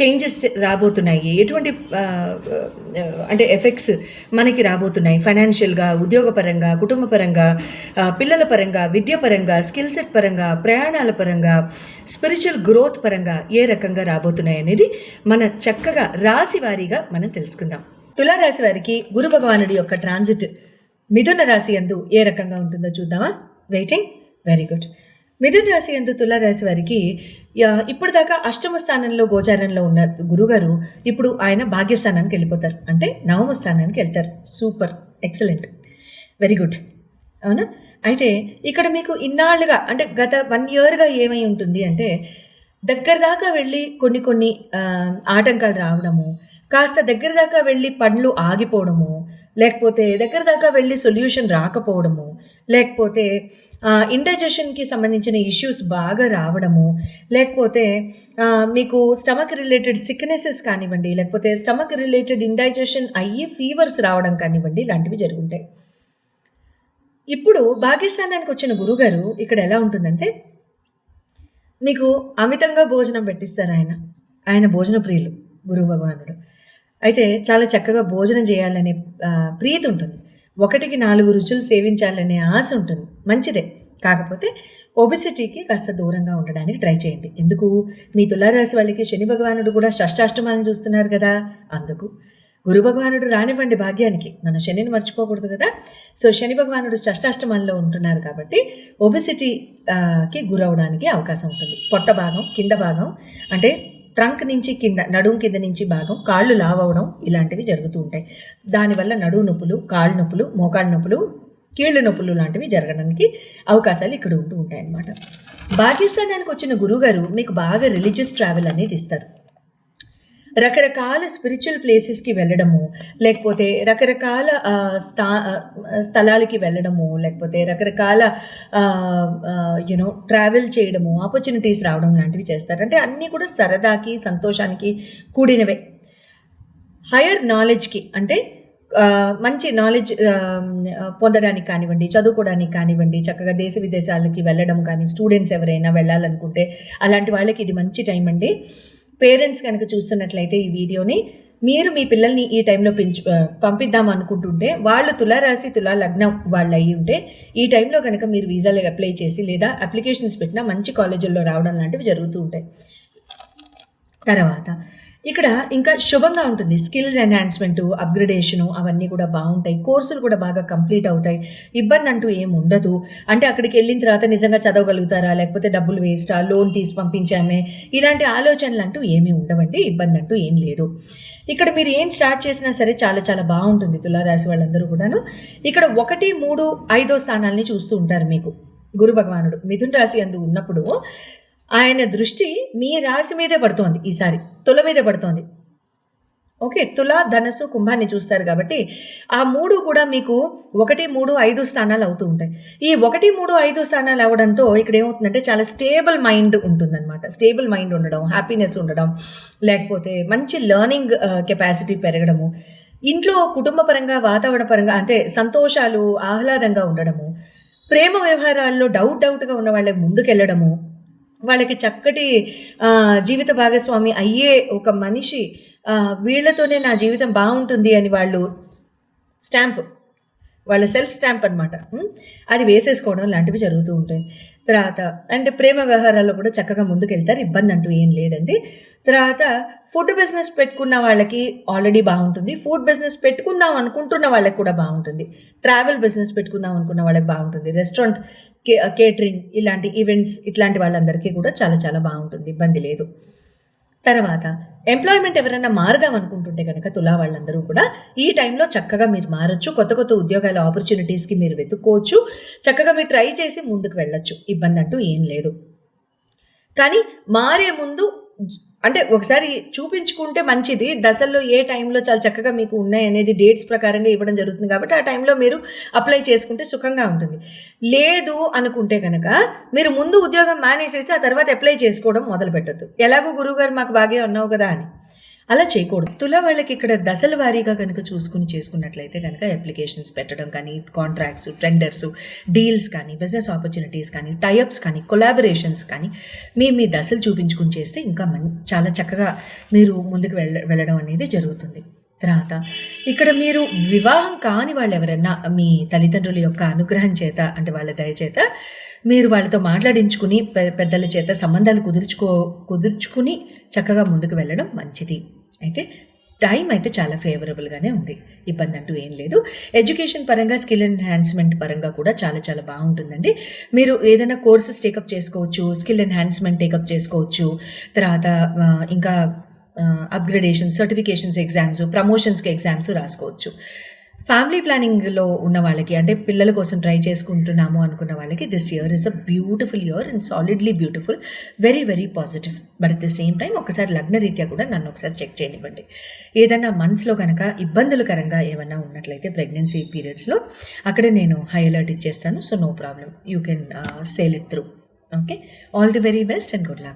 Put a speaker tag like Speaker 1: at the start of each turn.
Speaker 1: Changes రాబోతున్నాయి. ఎటువంటి అంటే ఎఫెక్ట్స్ మనకి రాబోతున్నాయి. ఫైనాన్షియల్గా ఉద్యోగపరంగా కుటుంబపరంగా పరంగా పిల్లల పరంగా విద్య పరంగా స్కిల్ సెట్ పరంగా ప్రయాణాల పరంగా స్పిరిచువల్ గ్రోత్ పరంగా ఏ రకంగా రాబోతున్నాయి అనేది మన చక్కగా రాశి వారీగా మనం తెలుసుకుందాం. తులారాశి వారికి గురు భగవానుడి యొక్క ట్రాన్సిట్ మిథున రాశి అందు ఏ రకంగా ఉంటుందో చూద్దామా? వెయిటింగ్? Very good. మిథున్ రాశి ఎందు తులారాశి వారికి ఇప్పటిదాకా అష్టమ స్థానంలో గోచారంలో ఉన్న గురుగారు ఇప్పుడు ఆయన భాగ్యస్థానానికి వెళ్ళిపోతారు. అంటే నవమ స్థానానికి వెళ్తారు. సూపర్. ఎక్సలెంట్. Very good. అవునా? అయితే ఇక్కడ మీకు ఇన్నాళ్ళుగా అంటే గత వన్ ఇయర్గా ఏమై ఉంటుంది అంటే దగ్గర దాకా వెళ్ళి కొన్ని కొన్ని ఆటంకాలు రావడము కాస్త దగ్గర దాకా వెళ్ళి పనులు ఆగిపోవడము లేకపోతే దగ్గర దాకా వెళ్ళి సొల్యూషన్ రాకపోవడము లేకపోతే ఇండైజెషన్కి సంబంధించిన ఇష్యూస్ బాగా రావడము లేకపోతే మీకు స్టమక్ రిలేటెడ్ సిక్నెసెస్ కానివ్వండి లేకపోతే స్టమక్ రిలేటెడ్ ఇండైజెషన్ అయ్యి ఫీవర్స్ రావడం కానివ్వండి ఇలాంటివి జరుగుంటాయి. ఇప్పుడు భాగ్యస్థానానికి వచ్చిన గురుగారు ఇక్కడ ఎలా ఉంటుందంటే మీకు అమితంగా భోజనం పెట్టిస్తారు ఆయన. ఆయన భోజన ప్రియులు గురువు భగవానుడు. అయితే చాలా చక్కగా భోజనం చేయాలనే ప్రీతి ఉంటుంది. ఒకటికి నాలుగు రుచులు సేవించాలనే ఆశ ఉంటుంది. మంచిదే. కాకపోతే ఒబిసిటీకి కాస్త దూరంగా ఉండడానికి ట్రై చేయండి. ఎందుకు? మీ తులారాశి వాళ్ళకి శని భగవానుడు కూడా షష్టాష్టమాలను చూస్తున్నారు కదా. అందుకు గురు భగవానుడు రానివ్వండి భాగ్యానికి. మన శనిని మర్చిపోకూడదు కదా. సో శని భగవానుడు షష్టాష్టమాల్లో ఉంటున్నారు కాబట్టి ఒబిసిటీకి గురవడానికి అవకాశం ఉంటుంది. పొట్ట భాగం కింద భాగం అంటే ట్రంక్ నుంచి కింద నడుము కింద నుంచి భాగం కాళ్ళు లావవడం ఇలాంటివి జరుగుతూ ఉంటాయి. దానివల్ల నడువు నొప్పులు కాళ్ళు నొప్పులు మోకాళ్ళ నొప్పులు కీళ్ళ నొప్పులు లాంటివి జరగడానికి అవకాశాలు ఇక్కడ ఉంటూ ఉంటాయి అన్నమాట భాగ్యస్థానానికి వచ్చిన గురుగారు మీకు బాగా రిలీజియస్ ట్రావెల్ అనేది ఇస్తారు. రకరకాల స్పిరిచువల్ ప్లేసెస్కి వెళ్ళడము లేకపోతే రకరకాల స్థా స్థలాలకి వెళ్ళడము లేకపోతే రకరకాల యూనో ట్రావెల్ చేయడము ఆపర్చునిటీస్ రావడం లాంటివి చేస్తారు. అంటే అన్నీ కూడా సరదాకి సంతోషానికి కూడినవే. హైయర్ నాలెడ్జ్కి అంటే మంచి నాలెడ్జ్ పొందడానికి కానివ్వండి చదువుకోవడానికి కానివ్వండి చక్కగా దేశ విదేశాలకి వెళ్ళడం కానీ స్టూడెంట్స్ ఎవరైనా వెళ్ళాలనుకుంటే అలాంటి వాళ్ళకి ఇది మంచి టైం అండి. పేరెంట్స్ కనుక చూస్తున్నట్లయితే ఈ వీడియోని మీరు మీ పిల్లల్ని ఈ టైంలో పెంచు పంపిద్దాం అనుకుంటుంటే వాళ్ళు తులారాశి తులా లగ్నం వాళ్ళు అయ్యి ఉంటే ఈ టైంలో కనుక మీరు వీసాలు అప్లై చేసి లేదా అప్లికేషన్స్ పెట్టినా మంచి కాలేజీల్లో రావడం లాంటివి జరుగుతూ ఉంటాయి. తర్వాత ఇక్కడ ఇంకా శుభంగా ఉంటుంది. స్కిల్స్ ఎన్హాన్స్మెంట్ అప్గ్రేడేషను అవన్నీ కూడా బాగుంటాయి. కోర్సులు కూడా బాగా కంప్లీట్ అవుతాయి. ఇబ్బంది అంటూ ఏం ఉండదు. అంటే అక్కడికి వెళ్ళిన తర్వాత నిజంగా చదవగలుగుతారా? లేకపోతే డబ్బులు వేస్టా? లోన్ తీసి పంపించామే? ఇలాంటి ఆలోచనలు అంటూ ఏమీ ఉండవండి. ఇబ్బంది అంటూ ఏం లేదు. ఇక్కడ మీరు ఏం స్టార్ట్ చేసినా సరే చాలా చాలా బాగుంటుంది తులారాశి వాళ్ళందరూ కూడాను. ఇక్కడ ఒకటి మూడు ఐదో స్థానాల్ని చూస్తూ ఉంటారు మీకు. గురు భగవానుడు మిథున్ రాశి అందు ఉన్నప్పుడు ఆయన దృష్టి మీ రాశి మీదే పడుతోంది ఈసారి తుల మీదే పడుతోంది. ఓకే తుల ధనస్సు కుంభాన్ని చూస్తారు కాబట్టి ఆ మూడు కూడా మీకు ఒకటి మూడు ఐదు స్థానాలు అవుతూ ఉంటాయి. ఈ ఒకటి మూడు ఐదు స్థానాలు అవడంతో ఇక్కడ ఏమవుతుందంటే చాలా స్టేబుల్ మైండ్ ఉంటుందన్నమాట. స్టేబుల్ మైండ్ ఉండడం హ్యాపీనెస్ ఉండడం లేకపోతే మంచి లెర్నింగ్ కెపాసిటీ పెరగడము ఇంట్లో కుటుంబ పరంగా వాతావరణ పరంగా అంటే సంతోషాలు ఆహ్లాదంగా ఉండడము ప్రేమ వ్యవహారాల్లో డౌట్ డౌట్గా ఉన్న వాళ్ళకి ముందుకెళ్ళడము వాళ్ళకి చక్కటి జీవిత భాగస్వామి అయ్యే ఒక మనిషి వీళ్ళతోనే నా జీవితం బాగుంటుంది అని వాళ్ళు స్టాంప్. వాళ్ళ సెల్ఫ్ స్టాంప్ అనమాట అది వేసేసుకోవడం లాంటివి జరుగుతూ ఉంటాయి. తర్వాత అంటే ప్రేమ వ్యవహారాల్లో కూడా చక్కగా ముందుకెళ్తారు. ఇబ్బంది అంటూ ఏం లేదండి. తర్వాత ఫుడ్ బిజినెస్ పెట్టుకున్న వాళ్ళకి ఆల్రెడీ బాగుంటుంది. ఫుడ్ బిజినెస్ పెట్టుకుందాం అనుకుంటున్న వాళ్ళకి కూడా బాగుంటుంది. ట్రావెల్ బిజినెస్ పెట్టుకుందాం అనుకున్న వాళ్ళకి బాగుంటుంది. రెస్టారెంట్ కే కేటరింగ్ ఇలాంటి ఈవెంట్స్ ఇట్లాంటి వాళ్ళందరికీ కూడా చాలా చాలా బాగుంటుంది. ఇబ్బంది లేదు. తర్వాత ఎంప్లాయ్మెంట్ ఎవరైనా మారదాం అనుకుంటుంటే కనుక తులా వాళ్ళందరూ కూడా ఈ టైంలో చక్కగా మీరు మారచ్చు. కొత్త కొత్త ఉద్యోగాల ఆపర్చునిటీస్కి మీరు వెతుక్కోవచ్చు. చక్కగా మీరు ట్రై చేసి ముందుకు వెళ్ళొచ్చు. ఇబ్బంది అంటూ ఏం లేదు. కానీ మారే ముందు అంటే ఒకసారి చూపించుకుంటే మంచిది. దశల్లో ఏ టైంలో చాలా చక్కగా మీకు ఉన్నాయి అనేది డేట్స్ ప్రకారంగా ఇవ్వడం జరుగుతుంది కాబట్టి ఆ టైంలో మీరు అప్లై చేసుకుంటే సుఖంగా ఉంటుంది. లేదు అనుకుంటే కనుక మీరు ముందు ఉద్యోగం మానేసేసి ఆ తర్వాత అప్లై చేసుకోవడం మొదలు పెట్టద్దు ఎలాగో గురువుగారు మాకు బాగా ఉన్నావు కదా అని. అలా చేయకూడదు. తుల వాళ్ళకి ఇక్కడ దశల వారీగా కనుక చూసుకుని చేసుకున్నట్లయితే కనుక అప్లికేషన్స్ పెట్టడం కానీ కాంట్రాక్ట్స్ టెండర్స్ డీల్స్ కానీ బిజినెస్ ఆపర్చునిటీస్ కానీ టైఅప్స్ కానీ కొలాబరేషన్స్ కానీ మీ మీ దశలు చూపించుకుని చేస్తే ఇంకా మం చాలా చక్కగా మీరు ముందుకు వెళ్ళ వెళ్ళడం అనేది జరుగుతుంది. తర్వాత ఇక్కడ మీరు వివాహం కాని వాళ్ళు ఎవరైనా మీ తల్లిదండ్రుల యొక్క అనుగ్రహం చేత అంటే వాళ్ళ దయచేత మీరు వాళ్ళతో మాట్లాడించుకుని పె- పెద్దల చేత సంబంధాలు కుదుర్చుకో కుదుర్చుకుని చక్కగా ముందుకు వెళ్ళడం మంచిది. అయితే టైం అయితే చాలా ఫేవరబుల్గానే ఉంది. ఇబ్బంది అంటూ ఏం లేదు. ఎడ్యుకేషన్ పరంగా స్కిల్ ఎన్హాన్స్మెంట్ పరంగా కూడా చాలా చాలా బాగుంటుందండి. మీరు ఏదైనా కోర్సెస్ టేకప్ చేసుకోవచ్చు స్కిల్ ఎన్హాన్స్మెంట్ టేకప్ చేసుకోవచ్చు. తర్వాత ఇంకా అప్గ్రేడేషన్ సర్టిఫికేషన్స్ ఎగ్జామ్స్ ప్రమోషన్స్కి ఎగ్జామ్స్ రాసుకోవచ్చు. ఫ్యామిలీ ప్లానింగ్లో ఉన్న వాళ్ళకి అంటే పిల్లల కోసం ట్రై చేసుకుంటున్నాము అనుకున్న వాళ్ళకి this year is a beautiful year and solidly beautiful very very positive but at the same time ఒకసారి లగ్న రీత్యా కూడా నన్ను ఒకసారి చెక్ చేయనివ్వండి. ఏదైనా మంత్స్లో కనుక ఇబ్బందులకరంగా ఏమన్నా ఉన్నట్లయితే ప్రెగ్నెన్సీ పీరియడ్స్లో అక్కడే నేను హై అలర్ట్ ఇచ్చేస్తాను. So no problem you can sail it through okay all the very best and good luck